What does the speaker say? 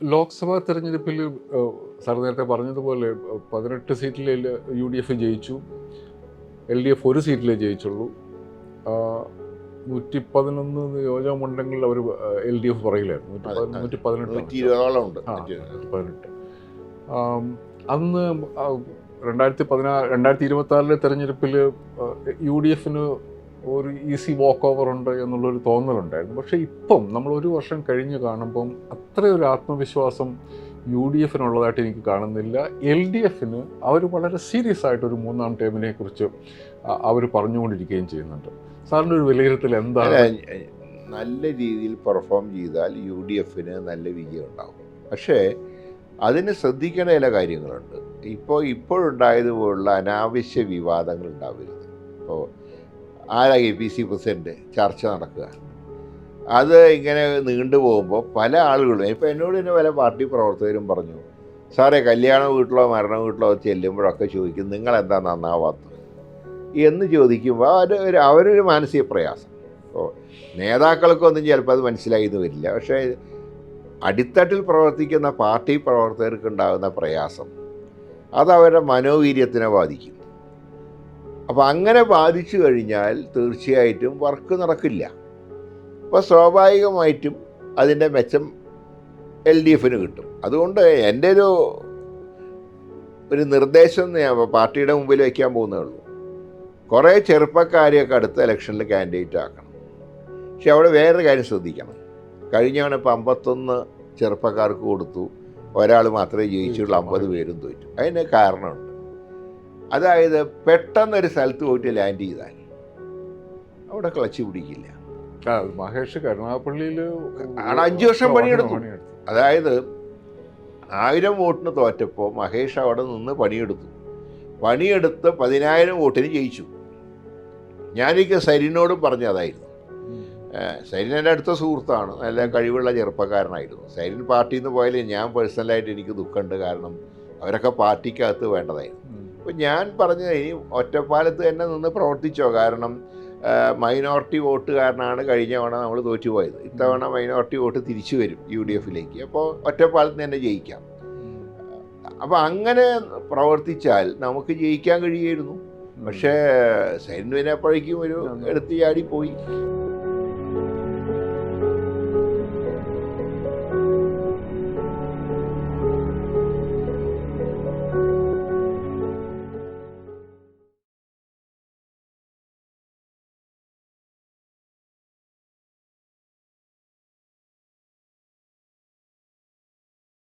ലോക്സഭാ തെരഞ്ഞെടുപ്പിൽ സാർ നേരത്തെ പറഞ്ഞതുപോലെ പതിനെട്ട് സീറ്റിലെ യു ഡി എഫ് ജയിച്ചു. എൽ ഡി എഫ് ഒരു സീറ്റിലേ ജയിച്ചുള്ളൂ. നൂറ്റി പതിനൊന്ന് നിയോജക മണ്ഡലങ്ങളിൽ അവർ എൽ ഡി എഫ് പറയില്ലായിരുന്നു നൂറ്റി പതിനെട്ട് അന്ന് രണ്ടായിരത്തി പതിനാറ് രണ്ടായിരത്തി ഇരുപത്തി ആറിലെ തെരഞ്ഞെടുപ്പിൽ യു ഡി എഫിന് ഒരു ഈസി വാക്ക് ഓവർ ഉണ്ട് എന്നുള്ളൊരു തോന്നലുണ്ടായിരുന്നു. പക്ഷേ ഇപ്പം നമ്മൾ ഒരു വർഷം കഴിഞ്ഞ് കാണുമ്പം അത്രയൊരു ആത്മവിശ്വാസം യു ഡി എഫിനുള്ളതായിട്ട് എനിക്ക് കാണുന്നില്ല. എൽ ഡി എഫിന് അവർ വളരെ സീരിയസ് ആയിട്ട് ഒരു മൂന്നാം ടേമിനെ കുറിച്ച് അവർ പറഞ്ഞുകൊണ്ടിരിക്കുകയും ചെയ്യുന്നുണ്ട്. സാറിന്റെ ഒരു വിലയിരുത്തൽ എന്താണ്? നല്ല രീതിയിൽ പെർഫോം ചെയ്താൽ യു ഡി എഫിന് നല്ല വിജയം ഉണ്ടാകും. പക്ഷേ അതിന് ശ്രദ്ധിക്കേണ്ട ചില കാര്യങ്ങളുണ്ട്. ഇപ്പോൾ ഇപ്പോഴുണ്ടായതുപോലുള്ള അനാവശ്യ വിവാദങ്ങൾ ഉണ്ടാവരുത്. ഇപ്പോൾ ആരാ എ പി സി പ്രസിഡന്റ്? ചർച്ച നടക്കുക. അത് ഇങ്ങനെ നീണ്ടു പോകുമ്പോൾ പല ആളുകളും ഇപ്പോൾ എന്നോട് തന്നെ പല പാർട്ടി പ്രവർത്തകരും പറഞ്ഞു സാറേ കല്യാണ വീട്ടിലോ മരണ വീട്ടിലോ ചെല്ലുമ്പോഴൊക്കെ ചോദിക്കും നിങ്ങൾ എന്താ നന്നാവാത്തത്? എന്ന് ചോദിക്കുമ്പോൾ അവർ ഒരു അവരൊരു മാനസിക പ്രയാസം. ഓ നേതാക്കൾക്കൊന്നും ചിലപ്പോൾ അത് മനസ്സിലായി എന്ന് വരില്ല. പക്ഷേ അടിത്തട്ടിൽ പ്രവർത്തിക്കുന്ന പാർട്ടി പ്രവർത്തകർക്ക് ഉണ്ടാകുന്ന പ്രയാസം അത് അവരുടെ മനോവീര്യത്തിനെ ബാധിക്കും. അപ്പോൾ അങ്ങനെ ബാധിച്ചു കഴിഞ്ഞാൽ തീർച്ചയായിട്ടും വർക്ക് നടക്കില്ല. അപ്പോൾ സ്വാഭാവികമായിട്ടും അതിന്റെ മെച്ചം എൽ ഡി എഫിന് കിട്ടും. അതുകൊണ്ട് എന്റെ ഒരു ഒരു നിർദ്ദേശം ഞാൻ പാർട്ടിയുടെ മുമ്പിൽ വയ്ക്കാൻ പോകുന്നേ ഉള്ളൂ. കുറേ ചെറുപ്പക്കാരെയൊക്കെ അടുത്ത ഇലക്ഷനിൽ കാൻഡിഡേറ്റ് ആക്കണം. പക്ഷെ അവിടെ വേറൊരു കാര്യം ശ്രദ്ധിക്കണം. കഴിഞ്ഞവണ ഇപ്പം അമ്പത്തൊന്ന് ചെറുപ്പക്കാർക്ക് കൊടുത്തു. ഒരാൾ മാത്രമേ ജയിച്ചുള്ളൂ അമ്പത് പേരും തോറ്റു. അതിന് കാരണമുണ്ട്. അതായത് പെട്ടെന്നൊരു സ്ഥലത്ത് പോയിട്ട് ലാൻഡ് ചെയ്താൽ അവിടെ ക്ലച്ച് പിടിക്കില്ല. മഹേഷ് കരുണാപ്പള്ളിയിൽ ആണ് അഞ്ച് വർഷം പണിയെടുത്തു. അതായത് ആയിരം വോട്ടിന് തോറ്റപ്പോൾ മഹേഷ് അവിടെ നിന്ന് പണിയെടുത്തു. പണിയെടുത്ത് പതിനായിരം വോട്ടിന് ജയിച്ചു. ഞാനൊരിക്കൽ സരിനോടും പറഞ്ഞതായിരുന്നു. സരിൻ എന്റെ അടുത്ത സുഹൃത്താണ്. നല്ല കഴിവുള്ള ചെറുപ്പക്കാരനായിരുന്നു. സരിൻ പാർട്ടിയിൽ നിന്ന് പോയാലും ഞാൻ പേഴ്സണലായിട്ട് എനിക്ക് ദുഃഖമുണ്ട്. കാരണം അവരൊക്കെ പാർട്ടിക്കകത്ത് വേണ്ടതായിരുന്നു. അപ്പോൾ ഞാൻ പറഞ്ഞത് ഇനി ഒറ്റപ്പാലത്ത് തന്നെ നിന്ന് പ്രവർത്തിച്ചോ? കാരണം മൈനോറിറ്റി വോട്ടുകാരനാണ് കഴിഞ്ഞ തവണ നമ്മൾ തോറ്റുപോയത്. ഇത്തവണ മൈനോറിറ്റി വോട്ട് തിരിച്ചു വരും യു ഡി എഫിലേക്ക് അപ്പോൾ ഒറ്റപ്പാലത്ത് തന്നെ ജയിക്കാം. അപ്പോൾ അങ്ങനെ പ്രവർത്തിച്ചാൽ നമുക്ക് ജയിക്കാൻ കഴിയുമായിരുന്നു. പക്ഷേ സൈനികനെപ്പോഴേക്കും ഒരു എടുത്തു ചാടി പോയി.